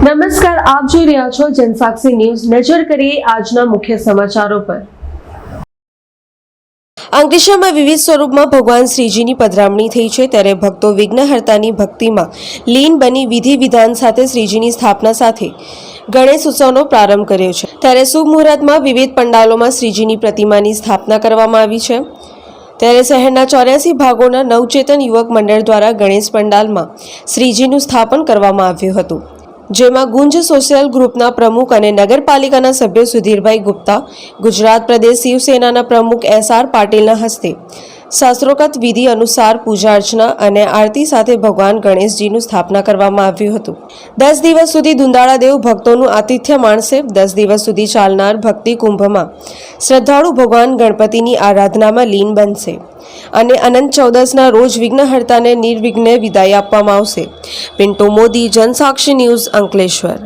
આપ જોઈ રહ્યા છો જનસાક્ષી ન્યૂઝ. નજર કરીએ આજના મુખ્ય સમાચારો પર. અંકલેશ્વરમાં વિવિધ સ્વરૂપમાં ભગવાન શ્રીજીની પધરામણી થઈ છે. ત્યારે ભક્તો વિઘ્નહર્તાની ભક્તિમાં લીન બની વિધિ વિધાન સાથે શ્રીજીની સ્થાપના સાથે ગણેશ ઉત્સવનો પ્રારંભ કર્યો છે. ત્યારે શુભ મુહૂર્તમાં વિવિધ પંડાલોમાં શ્રીજીની પ્રતિમાની સ્થાપના કરવામાં આવી છે. ત્યારે શહેરના ચોર્યાસી ભાગોના નવચેતન યુવક મંડળ દ્વારા ગણેશ પંડાલમાં શ્રીજીનું સ્થાપન કરવામાં આવ્યું હતું. જેમાં ગુંજ સોશિયલ ગ્રુપના પ્રમુખ અને નગરપાલિકાના સભ્ય સુધીરભાઈ ગુપ્તા, ગુજરાત પ્રદેશ શિવસેનાના પ્રમુખ એસ આર પાટીલના હસ્તે. શાસ્ત્રોક્ત વિધિ અનુસાર પૂજા અર્ચના અને આરતી સાથે ભગવાન ગણેશજીનું સ્થાપના કરવામાં આવ્યું હતું. દસ દિવસ સુધી દુંદાળાદેવ ભક્તોનું આતિથ્ય માણશે, દસ દિવસ સુધી ચાલનાર ભક્તિ કુંભમાં. શ્રદ્ધાળુ ભગવાન ગણપતિની આરાધનામાં લીન બનશે. અને અનંત ચૌદસના રોજ વિઘ્નહર્તાને નિર્વિઘ્ને વિદાય આપવામાં આવશે. પિન્ટો મોદી જનસાક્ષી ન્યૂઝ અંકલેશ્વર.